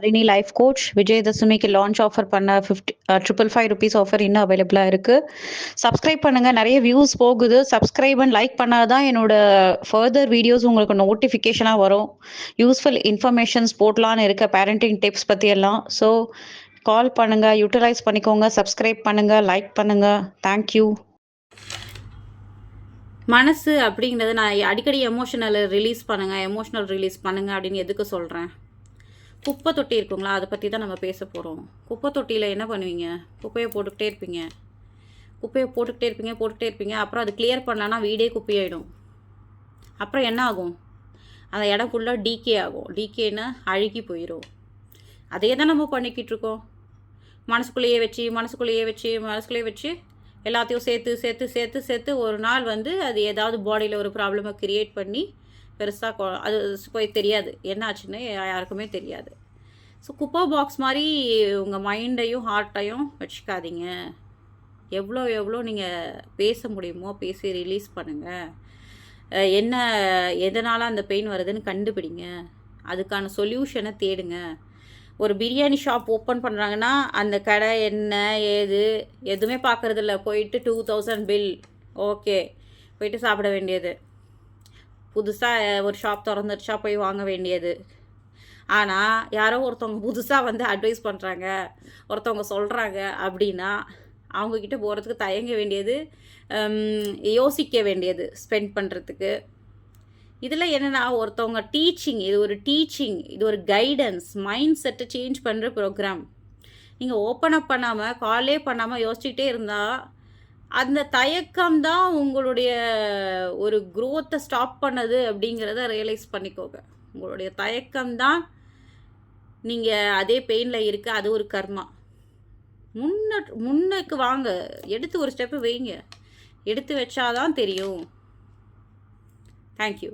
Harini life coach விஜயதசமிக்கு launch offer பண்ண fifty triple five rupees offer இன்னும் அவைலபிளாக இருக்குது சப்ஸ்கிரைப் பண்ணுங்கள் நிறைய வியூஸ் போகுது. சப்ஸ்கிரைப் அண்ட் லைக் பண்ணால் தான் என்னோட ஃபர்தர் வீடியோஸ் உங்களுக்கு நோட்டிஃபிகேஷனாக வரும். யூஸ்ஃபுல் இன்ஃபர்மேஷன்ஸ் போடலான்னு இருக்க. பேரண்டிங் டிப்ஸ் பற்றி எல்லாம். ஸோ கால் பண்ணுங்கள் யூட்டிலைஸ் பண்ணிக்கோங்க. சப்ஸ்கிரைப் பண்ணுங்கள் லைக் பண்ணுங்கள் தேங்க்யூ மனசு அப்படிங்கிறது நான் அடிக்கடி எமோஷனல் ரிலீஸ் பண்ணுங்கள் எமோஷனல் ரிலீஸ் பண்ணுங்கள் அப்படின்னு எதுக்கு சொல்கிறேன் குப்பை தொட்டி இருக்குங்களா? அதை பற்றி தான் நம்ம பேச போகிறோம் குப்பை தொட்டியில் என்ன பண்ணுவீங்க? குப்பையை போட்டுக்கிட்டே இருப்பீங்க. குப்பையை போட்டுக்கிட்டே இருப்பீங்க போட்டுக்கிட்டே இருப்பீங்க. அப்புறம் அது கிளியர் பண்ணலன்னா வீடே குப்பையாயிடும். அப்புறம் என்ன ஆகும்? அந்த இடம் ஃபுல்லாக டிகே ஆகும். டீகேன்னு அழுகி போயிடும் அதே தான் நம்ம பண்ணிக்கிட்டு இருக்கோம். மனசுக்குள்ளேயே வச்சு மனசுக்குள்ளேயே வச்சு மனசுக்குள்ளேயே வச்சு எல்லாத்தையும் சேர்த்து சேர்த்து சேர்த்து சேர்த்து ஒரு நாள் வந்து அது ஏதாவது பாடியில் ஒரு ப்ராப்ளமை க்ரியேட் பண்ணி பெருசாக அது போய் தெரியாது. என்ன ஆச்சுன்னு யாருக்குமே தெரியாது. ஸோ குப்பா பாக்ஸ் மாதிரி உங்கள் மைண்டையும் ஹார்ட்டையும் வச்சுக்காதீங்க. எவ்வளோ எவ்வளோ நீங்கள் பேச முடியுமோ பேசி ரிலீஸ் பண்ணுங்கள் என்ன எதனால் அந்த பெயின் வருதுன்னு கண்டுபிடிங்க. அதுக்கான சொல்யூஷனை தேடுங்க. ஒரு பிரியாணி ஷாப் ஓப்பன் பண்ணுறாங்கன்னா அந்த கடை என்ன ஏது எதுவுமே பார்க்குறதில்ல போயிட்டு டூ தௌசண்ட் பில் ஓகே போயிட்டு சாப்பிட வேண்டியது. புதுசாக ஒரு ஷாப் திறந்துருச்சா போய் வாங்க வேண்டியது. ஆனால் யாரோ ஒருத்தவங்க புதுசாக வந்து அட்வைஸ் பண்ணுறாங்க ஒருத்தவங்க சொல்கிறாங்க அப்படின்னா அவங்கக்கிட்ட போகிறதுக்கு தயங்க வேண்டியது யோசிக்க வேண்டியது ஸ்பெண்ட் பண்ணுறதுக்கு இதில் என்னென்னா ஒருத்தவங்க டீச்சிங் இது ஒரு டீச்சிங் இது ஒரு கைடன்ஸ் மைண்ட் செட்டை சேஞ்ச் பண்ணுற ப்ரோக்ராம் நீங்கள் ஓப்பன் அப் பண்ணாமல் காலே பண்ணாமல் யோசிச்சுக்கிட்டே இருந்தால் அந்த தயக்கம் தான் உங்களுடைய ஒரு குரோத்தை ஸ்டாப் பண்ணது அப்படிங்கிறத ரியலைஸ் பண்ணிக்கோங்க. உங்களுடைய தயக்கம் தான் நீங்கள் அதே பெயினில் இருக்க அது ஒரு கர்மா. முன்ன முன்னுக்கு வாங்க. எடுத்து ஒரு ஸ்டெப்பு வைங்க. எடுத்து வச்சாதான் தெரியும். தேங்க்யூ